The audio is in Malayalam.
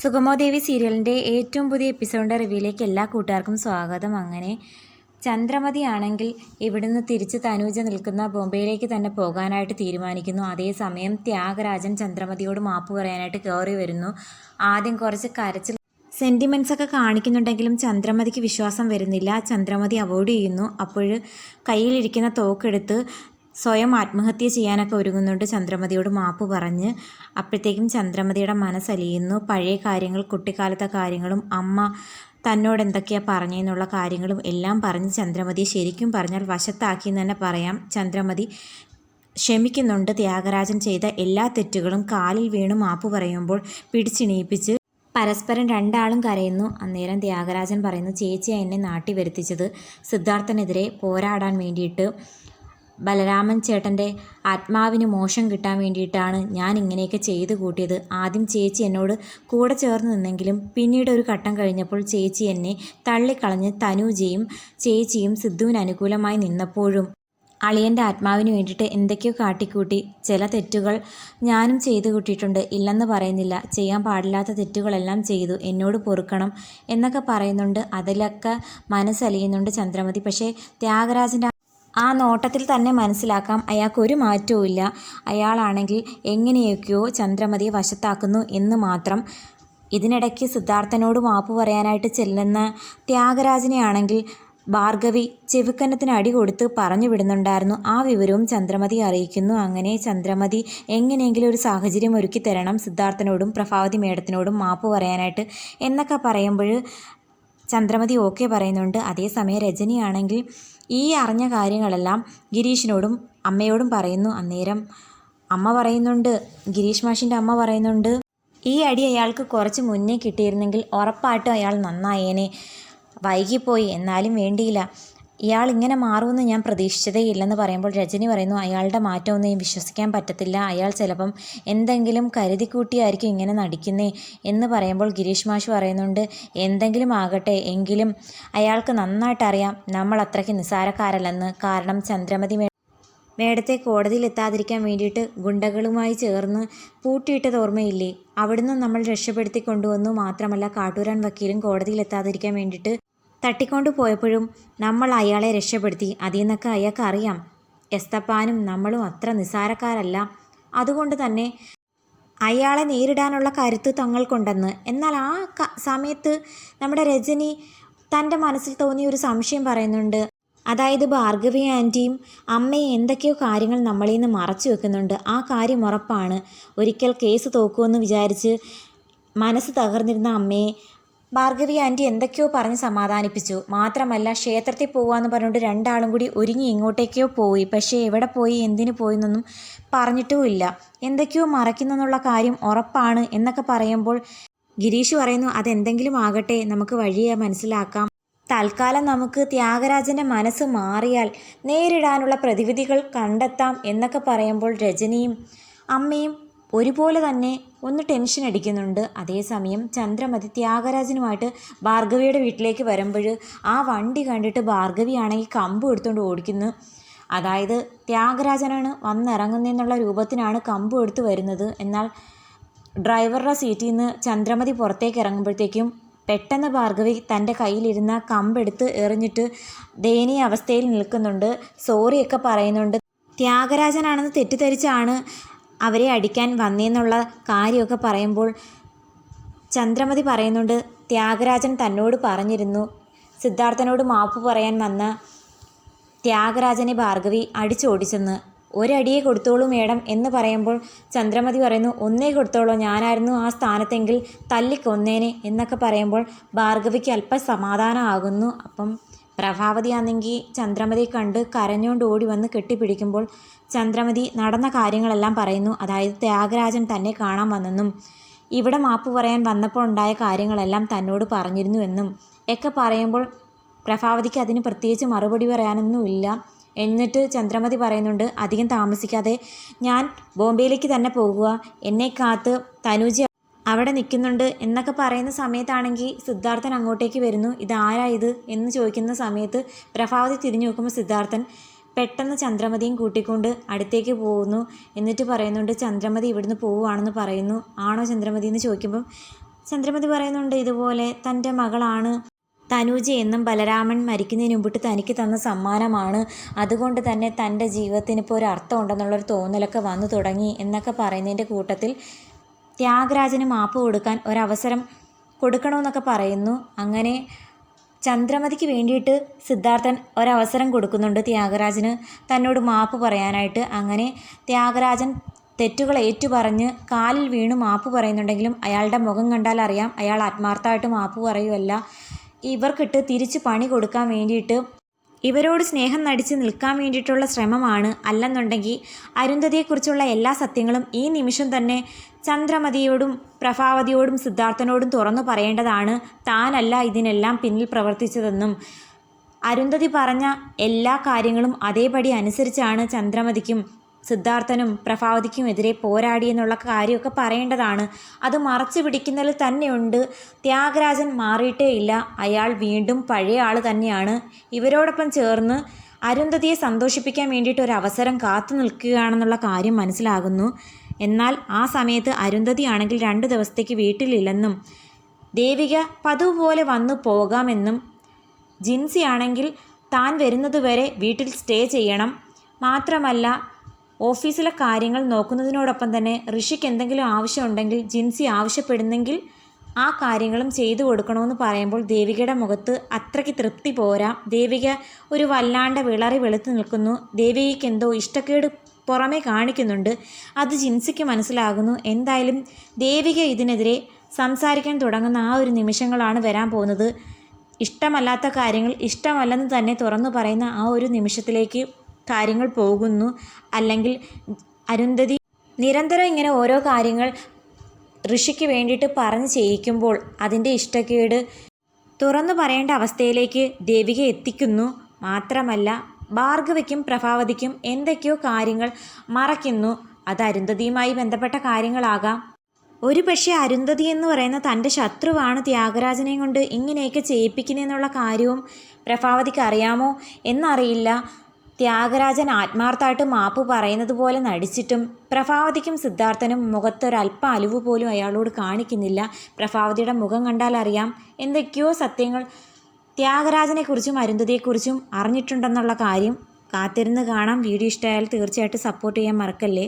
സുഗമോദേവി സീരിയലിന്റെ ഏറ്റവും പുതിയ എപ്പിസോഡിന്റെ റിവ്യൂയിലേക്ക് എല്ലാ കൂട്ടുകാർക്കും സ്വാഗതം. അങ്ങനെ ചന്ദ്രമതി ആണെങ്കിൽ ഇവിടുന്ന് തിരിച്ച് തനൂജ നിൽക്കുന്ന ബോംബെയിലേക്ക് തന്നെ പോകാനായിട്ട് തീരുമാനിക്കുന്നു. അതേസമയം ത്യാഗരാജൻ ചന്ദ്രമതിയോട് മാപ്പ് പറയാനായിട്ട് കയറി വരുന്നു. ആദ്യം കുറച്ച് കരച്ചിൽ സെന്റിമെൻസ് ഒക്കെ കാണിക്കുന്നുണ്ടെങ്കിലും ചന്ദ്രമതിക്ക് വിശ്വാസം വരുന്നില്ല. ചന്ദ്രമതി അവോയ്ഡ് ചെയ്യുന്നു. അപ്പോൾ കയ്യിലിരിക്കുന്ന തോക്കെടുത്ത് സ്വയം ആത്മഹത്യ ചെയ്യാനൊക്കെ ഒരുങ്ങുന്നുണ്ട് ചന്ദ്രമതിയോട് മാപ്പ് പറഞ്ഞ്. അപ്പോഴത്തേക്കും ചന്ദ്രമതിയുടെ മനസ്സലിയുന്നു. പഴയ കാര്യങ്ങൾ കുട്ടിക്കാലത്തെ കാര്യങ്ങളും അമ്മ തന്നോട് എന്തൊക്കെയാണ് പറഞ്ഞെന്നുള്ള കാര്യങ്ങളും എല്ലാം പറഞ്ഞ് ചന്ദ്രമതിയെ ശരിക്കും പറഞ്ഞാൽ വശത്താക്കി എന്ന് തന്നെ പറയാം. ചന്ദ്രമതി ക്ഷമിക്കുന്നുണ്ട്. ത്യാഗരാജൻ ചെയ്ത എല്ലാ തെറ്റുകളും കാലിൽ വീണ് മാപ്പ് പറയുമ്പോൾ പിടിച്ചിണീപ്പിച്ച് പരസ്പരം രണ്ടാളും കരയുന്നു. അന്നേരം ത്യാഗരാജൻ പറയുന്നു ചേച്ചിയാണ് എന്നെ നാട്ടി വരുത്തിച്ചത് സിദ്ധാർത്ഥനെതിരെ പോരാടാൻ വേണ്ടിയിട്ട് ബലരാമൻ ചേട്ടന്റെ ആത്മാവിന് മോശം കിട്ടാൻ വേണ്ടിയിട്ടാണ് ഞാൻ ഇങ്ങനെയൊക്കെ ചെയ്തു കൂട്ടിയത്. ആദ്യം ചേച്ചി എന്നോട് കൂടെ ചേർന്ന് നിന്നെങ്കിലും പിന്നീട് ഒരു ഘട്ടം കഴിഞ്ഞപ്പോൾ ചേച്ചി എന്നെ തള്ളിക്കളഞ്ഞ് തനൂജയും ചേച്ചിയും സിദ്ധുവിന് അനുകൂലമായി നിന്നപ്പോഴും അളിയന്റെ ആത്മാവിന് വേണ്ടിയിട്ട് എന്തൊക്കെയോ കാട്ടിക്കൂട്ടി. ചില തെറ്റുകൾ ഞാനും ചെയ്തു കൂട്ടിയിട്ടുണ്ട്. ഇല്ലെന്ന് പറയുന്നില്ല. ചെയ്യാൻ പാടില്ലാത്ത തെറ്റുകളെല്ലാം ചെയ്തു. എന്നോട് പൊറുക്കണം എന്നൊക്കെ പറയുന്നുണ്ട്. അതിലൊക്കെ മനസ്സലിയുന്നുണ്ട് ചന്ദ്രമതി. പക്ഷേ ത്യാഗരാജന്റെ ആ നോട്ടത്തിൽ തന്നെ മനസ്സിലാക്കാം. അയാൾക്ക് ഒരു മാറ്റവും ഇല്ല അയാളാണെങ്കിൽ എങ്ങനെയൊക്കെയോ ചന്ദ്രമതിയെ വശത്താക്കുന്നു എന്ന് മാത്രം ഇതിനിടയ്ക്ക് സിദ്ധാർത്ഥനോട് മാപ്പ് പറയാനായിട്ട് ചെല്ലുന്ന ത്യാഗരാജനെ ആണെങ്കിൽ ഭാർഗവി ചെവിക്കന്നത്തിന് അടി കൊടുത്ത് പറഞ്ഞു വിടുന്നുണ്ടായിരുന്നു. ആ വിവരവും ചന്ദ്രമതി അറിയിക്കുന്നു. അങ്ങനെ ചന്ദ്രമതി എങ്ങനെയെങ്കിലും ഒരു സാഹചര്യം ഒരുക്കി തരണം സിദ്ധാർത്ഥനോടും പ്രഭാവതി മേഡത്തിനോടും മാപ്പ് പറയാനായിട്ട് എന്നൊക്കെ പറയുമ്പോൾ ചന്ദ്രമതി ഓക്കെ പറയുന്നുണ്ട്. അതേസമയം രജനിയാണെങ്കിൽ ഈ അറിഞ്ഞ കാര്യങ്ങളെല്ലാം ഗിരീഷിനോടും അമ്മയോടും പറയുന്നു. അന്നേരം അമ്മ പറയുന്നുണ്ട്. ഗിരീഷ് മാഷിന്റെ അമ്മ പറയുന്നുണ്ട്. ഈ അടി അയാൾക്ക് കുറച്ച് മുന്നേ കിട്ടിയിരുന്നെങ്കിൽ ഉറപ്പായിട്ടും അയാൾ നന്നായേനെ. വൈകിപ്പോയി. എന്നാലും വേണ്ടിയില്ല. ഇയാൾ ഇങ്ങനെ മാറുമെന്ന് ഞാൻ പ്രതീക്ഷിച്ചതേ ഇല്ലെന്ന് പറയുമ്പോൾ രജനി പറയുന്നു അയാളുടെ മാറ്റമൊന്നും വിശ്വസിക്കാൻ പറ്റത്തില്ല. അയാൾ ചിലപ്പം എന്തെങ്കിലും കരുതിക്കൂട്ടിയായിരിക്കും ഇങ്ങനെ നടിക്കുന്നേ എന്ന് പറയുമ്പോൾ ഗിരീഷ് മാഷ് പറയുന്നുണ്ട് എന്തെങ്കിലും ആകട്ടെ എങ്കിലും അയാൾക്ക് നന്നായിട്ടറിയാം നമ്മൾ അത്രയ്ക്ക് നിസ്സാരക്കാരല്ലെന്ന്. കാരണം ചന്ദ്രമതി മേടത്തെ കോടതിയിൽ എത്താതിരിക്കാൻ വേണ്ടിയിട്ട് ഗുണ്ടകളുമായി ചേർന്ന് പൂട്ടിയിട്ടത് ഓർമ്മയില്ലേ? അവിടുന്ന് നമ്മൾ രക്ഷപ്പെടുത്തി കൊണ്ടുവന്നു. മാത്രമല്ല കാട്ടൂരാൻ വക്കീലും കോടതിയിൽ എത്താതിരിക്കാൻ വേണ്ടിയിട്ട് തട്ടിക്കൊണ്ടു പോയപ്പോഴും നമ്മൾ അയാളെ രക്ഷപ്പെടുത്തി. അതിൽ നിന്നൊക്കെ അയാൾക്ക് അറിയാം. എസ്തപ്പാനും നമ്മളും അത്ര നിസാരക്കാരല്ല അതുകൊണ്ട് തന്നെ അയാളെ നേരിടാനുള്ള കരുത്ത് തങ്ങൾക്കുണ്ടെന്ന്. എന്നാൽ ആ സമയത്ത് നമ്മുടെ രജനി തന്റെ മനസ്സിൽ തോന്നിയ ഒരു സംശയം പറയുന്നുണ്ട്. അതായത് ഭാർഗവി ആന്റിയും അമ്മയും എന്തൊക്കെയോ കാര്യങ്ങൾ നമ്മളിൽ നിന്ന് മറച്ചു വെക്കുന്നുണ്ട്. ആ കാര്യം ഉറപ്പാണ്. ഒരിക്കൽ കേസ് തോക്കുമെന്ന് വിചാരിച്ച് മനസ്സ് തകർന്നിരുന്ന അമ്മയെ ഭാർഗവി ആന്റി എന്തൊക്കെയോ പറഞ്ഞ് സമാധാനിപ്പിച്ചു. മാത്രമല്ല ക്ഷേത്രത്തിൽ പോവാന്ന് പറഞ്ഞുകൊണ്ട് രണ്ടാളും കൂടി ഒരുങ്ങി ഇങ്ങോട്ടേക്കോ പോയി. പക്ഷേ എവിടെ പോയി എന്തിനു പോയി എന്നൊന്നും പറഞ്ഞിട്ടുമില്ല എന്തൊക്കെയോ മറയ്ക്കുന്നെന്നുള്ള കാര്യം ഉറപ്പാണ് എന്നൊക്കെ പറയുമ്പോൾ ഗിരീഷ് പറയുന്നു അതെന്തെങ്കിലും ആകട്ടെ നമുക്ക് വഴിയെ മനസ്സിലാക്കാം. തൽക്കാലം നമുക്ക് ത്യാഗരാജന്റെ മനസ്സ് മാറിയാൽ നേരിടാനുള്ള പ്രതിവിധികൾ കണ്ടെത്താം എന്നൊക്കെ പറയുമ്പോൾ രജനിയും അമ്മയും ഒരുപോലെ തന്നെ ഒന്ന് ടെൻഷൻ അടിക്കുന്നുണ്ട്. അതേസമയം ചന്ദ്രമതി ത്യാഗരാജനുമായിട്ട് ഭാർഗവിയുടെ വീട്ടിലേക്ക് വരുമ്പോൾ ആ വണ്ടി കണ്ടിട്ട് ഭാർഗവിയാണെങ്കിൽ കമ്പ് എടുത്തുകൊണ്ട് ഓടിക്കുന്നു. അതായത് ത്യാഗരാജനാണ് വന്നിറങ്ങുന്നതെന്നുള്ള രൂപത്തിനാണ് കമ്പ് എടുത്ത് വരുന്നത്. എന്നാൽ ഡ്രൈവറുടെ സീറ്റിൽ നിന്ന് ചന്ദ്രമതി പുറത്തേക്ക് ഇറങ്ങുമ്പോഴത്തേക്കും പെട്ടെന്ന് ഭാർഗവി തന്റെ കയ്യിലിരുന്ന കമ്പെടുത്ത് എറിഞ്ഞിട്ട് ദയനീയ അവസ്ഥയിൽ നിൽക്കുന്നുണ്ട്. സോറിയൊക്കെ പറയുന്നുണ്ട്. ത്യാഗരാജനാണെന്ന് തെറ്റിദ്ധരിച്ചാണ് അവരെ അടിക്കാൻ വന്നേന്നുള്ള കാര്യമൊക്കെ പറയുമ്പോൾ ചന്ദ്രമതി പറയുന്നുണ്ട് ത്യാഗരാജൻ തന്നോട് പറഞ്ഞിരുന്നു. സിദ്ധാർത്ഥനോട് മാപ്പ് പറയാൻ വന്ന ത്യാഗരാജനെ ഭാർഗവി അടിച്ചോടിച്ചെന്ന്. ഒരടിയെ കൊടുത്തോളൂ മേഡം എന്ന് പറയുമ്പോൾ ചന്ദ്രമതി പറയുന്നു ഒന്നേ കൊടുത്തോളൂ ഞാനായിരുന്നു ആ സ്ഥാനത്തെങ്കിൽ തല്ലിക്കൊന്നേനെ എന്നൊക്കെ പറയുമ്പോൾ ഭാർഗവിക്ക് അല്പം സമാധാനമാകുന്നു അപ്പം പ്രഭാവതി ചന്ദ്രമതി കണ്ട് കരഞ്ഞുകൊണ്ട് ഓടി വന്ന് കെട്ടിപ്പിടിക്കുമ്പോൾ ചന്ദ്രമതി നടന്ന കാര്യങ്ങളെല്ലാം പറയുന്നു. അതായത് ത്യാഗരാജൻ തന്നെ കാണാൻ വന്നെന്നും ഇവിടെ മാപ്പ് പറയാൻ വന്നപ്പോൾ ഉണ്ടായ കാര്യങ്ങളെല്ലാം തന്നോട് പറഞ്ഞിരുന്നുവെന്നും ഒക്കെ പറയുമ്പോൾ പ്രഭാവതിക്ക് അതിന് പ്രത്യേകിച്ച് മറുപടി പറയാനൊന്നുമില്ല എന്നിട്ട് ചന്ദ്രമതി പറയുന്നുണ്ട് അധികം താമസിക്കാതെ ഞാൻ ബോംബെയിലേക്ക് തന്നെ പോകുക. എന്നെ കാത്ത് തനുജ അവിടെ നിൽക്കുന്നുണ്ട് എന്നൊക്കെ പറയുന്ന സമയത്താണെങ്കിൽ സിദ്ധാർത്ഥൻ അങ്ങോട്ടേക്ക് വരുന്നു. ഇതാരാ ഇത് എന്ന് ചോദിക്കുന്ന സമയത്ത് പ്രഭാവതി തിരിഞ്ഞു നോക്കുമ്പോൾ സിദ്ധാർത്ഥൻ പെട്ടെന്ന് ചന്ദ്രമതിയും കൂട്ടിക്കൊണ്ട് അടുത്തേക്ക് പോകുന്നു. എന്നിട്ട് പറയുന്നുണ്ട് ചന്ദ്രമതി ഇവിടുന്ന് പോവുകയാണെന്ന് പറയുന്നു. ആണോ ചന്ദ്രമതി? എന്ന് ചോദിക്കുമ്പം ചന്ദ്രമതി പറയുന്നുണ്ട് ഇതുപോലെ തന്റെ മകളാണ്. തനൂജ എന്നും ബലരാമൻ മരിക്കുന്നതിന് മുമ്പിട്ട് തനിക്ക് തന്ന സമ്മാനമാണ്. അതുകൊണ്ട് തന്നെ തന്റെ ജീവിതത്തിന് ഇപ്പോൾ ഒരു അർത്ഥം ഉണ്ടെന്നുള്ളൊരു തോന്നലൊക്കെ വന്നു തുടങ്ങി എന്നൊക്കെ പറയുന്നതിന്റെ കൂട്ടത്തിൽ ത്യാഗരാജന് മാപ്പ് കൊടുക്കാൻ ഒരവസരം കൊടുക്കണമെന്നൊക്കെ പറയുന്നു. അങ്ങനെ ചന്ദ്രമതിക്ക് വേണ്ടിയിട്ട് സിദ്ധാർത്ഥൻ ഒരവസരം കൊടുക്കുന്നുണ്ട് ത്യാഗരാജന് തന്നോട് മാപ്പ് പറയാനായിട്ട്. അങ്ങനെ ത്യാഗരാജൻ തെറ്റുകൾ ഏറ്റുപറഞ്ഞ് കാലിൽ വീണ് മാപ്പ് പറയുന്നുണ്ടെങ്കിലും അയാളുടെ മുഖം കണ്ടാൽ അറിയാം. അയാൾ ആത്മാർത്ഥമായിട്ട് മാപ്പ് പറയുമല്ല ഇവർക്കിട്ട് തിരിച്ച് പണി കൊടുക്കാൻ വേണ്ടിയിട്ട് ഇവരോട് സ്നേഹം നടിച്ച് നിൽക്കാൻ വേണ്ടിയിട്ടുള്ള ശ്രമമാണ് അല്ലെന്നുണ്ടെങ്കിൽ അരുന്ധതിയെക്കുറിച്ചുള്ള എല്ലാ സത്യങ്ങളും ഈ നിമിഷം തന്നെ ചന്ദ്രമതിയോടും പ്രഭാവതിയോടും സിദ്ധാർത്ഥനോടും തുറന്നു പറയേണ്ടതാണ്. താനല്ല ഇതിനെല്ലാം പിന്നിൽ പ്രവർത്തിച്ചതെന്നും അരുന്ധതി പറഞ്ഞ എല്ലാ കാര്യങ്ങളും അതേപടി അനുസരിച്ചാണ് ചന്ദ്രമതിക്കും സിദ്ധാർത്ഥനും പ്രഭാവതിക്കുമെതിരെ പോരാടിയെന്നുള്ള കാര്യമൊക്കെ പറയേണ്ടതാണ്. അത് മറച്ചു പിടിക്കുന്നതിൽ തന്നെയുണ്ട്. ത്യാഗരാജൻ മാറിയിട്ടേ ഇല്ല. അയാൾ വീണ്ടും പഴയ ആൾ തന്നെയാണ്. ഇവരോടൊപ്പം ചേർന്ന് അരുന്ധതിയെ സന്തോഷിപ്പിക്കാൻ വേണ്ടിയിട്ട് ഒരു അവസരം കാത്തു നിൽക്കുകയാണെന്നുള്ള കാര്യം മനസ്സിലാകുന്നു. എന്നാൽ ആ സമയത്ത് അരുന്ധതി ആണെങ്കിൽ രണ്ട് ദിവസത്തേക്ക് വീട്ടിലില്ലെന്നും ദേവിക പതിവ് പോലെ വന്നു പോകാമെന്നും ജിൻസി ആണെങ്കിൽ താൻ വരുന്നതുവരെ വീട്ടിൽ സ്റ്റേ ചെയ്യണം. മാത്രമല്ല ഓഫീസിലെ കാര്യങ്ങൾ നോക്കുന്നതിനോടൊപ്പം തന്നെ ഋഷിക്ക് എന്തെങ്കിലും ആവശ്യമുണ്ടെങ്കിൽ ജിൻസി ആവശ്യപ്പെടുന്നെങ്കിൽ ആ കാര്യങ്ങളും ചെയ്തു കൊടുക്കണമെന്ന് പറയുമ്പോൾ ദേവികയുടെ മുഖത്ത് അത്രയ്ക്ക് തൃപ്തി പോരാ. ദേവിക ഒരു വല്ലാണ്ട് വിളറി വെളുത്തു നിൽക്കുന്നു. ദേവികയ്ക്ക് എന്തോ ഇഷ്ടക്കേട് പുറമേ കാണിക്കുന്നുണ്ട്. അത് ജിൻസിക്ക് മനസ്സിലാകുന്നു. എന്തായാലും ദേവിക ഇതിനെതിരെ സംസാരിക്കാൻ തുടങ്ങുന്ന ആ ഒരു നിമിഷങ്ങളാണ് വരാൻ പോകുന്നത്. ഇഷ്ടമല്ലാത്ത കാര്യങ്ങൾ ഇഷ്ടമല്ലെന്ന് തന്നെ തുറന്നു പറയുന്ന ആ ഒരു നിമിഷത്തിലേക്ക് കാര്യങ്ങൾ പോകുന്നു. അല്ലെങ്കിൽ അരുന്ധതി നിരന്തരം ഇങ്ങനെ ഓരോ കാര്യങ്ങൾ ഋഷിക്ക് വേണ്ടിയിട്ട് പറഞ്ഞ് ചെയ്യിക്കുമ്പോൾ അതിന്റെ ഇഷ്ടക്കേട് തുറന്നു പറയേണ്ട അവസ്ഥയിലേക്ക് ദേവിക എത്തിക്കുന്നു. മാത്രമല്ല ഭാർഗവയ്ക്കും പ്രഭാവതിക്കും എന്തൊക്കെയോ കാര്യങ്ങൾ മറയ്ക്കുന്നു. അത് അരുന്ധതിയുമായി ബന്ധപ്പെട്ട കാര്യങ്ങളാകാം. ഒരു പക്ഷേ അരുന്ധതി എന്ന് പറയുന്ന തന്റെ ശത്രുവാണ് ത്യാഗരാജനെ കൊണ്ട് ഇങ്ങനെയൊക്കെ ചെയ്യിപ്പിക്കുന്നതെന്നുള്ള കാര്യവും പ്രഭാവതിക്ക് അറിയാമോ? എന്നറിയില്ല. ത്യാഗരാജൻ ആത്മാർത്ഥമായിട്ട് മാപ്പ് പറയുന്നത് പോലെ നടിച്ചിട്ടും പ്രഭാവതിക്കും സിദ്ധാർത്ഥനും മുഖത്തൊരല്പം അലിവ് പോലും അയാളോട് കാണിക്കുന്നില്ല. പ്രഭാവതിയുടെ മുഖം കണ്ടാൽ അറിയാം എന്തൊക്കെയോ സത്യങ്ങൾ ത്യാഗരാജനെക്കുറിച്ചും അരുന്ധതിയെക്കുറിച്ചും അറിഞ്ഞിട്ടുണ്ടെന്നുള്ള കാര്യം. കാത്തിരുന്ന് കാണാം. വീഡിയോ ഇഷ്ടമായാൽ തീർച്ചയായിട്ടും സപ്പോർട്ട് ചെയ്യാൻ മറക്കല്ലേ?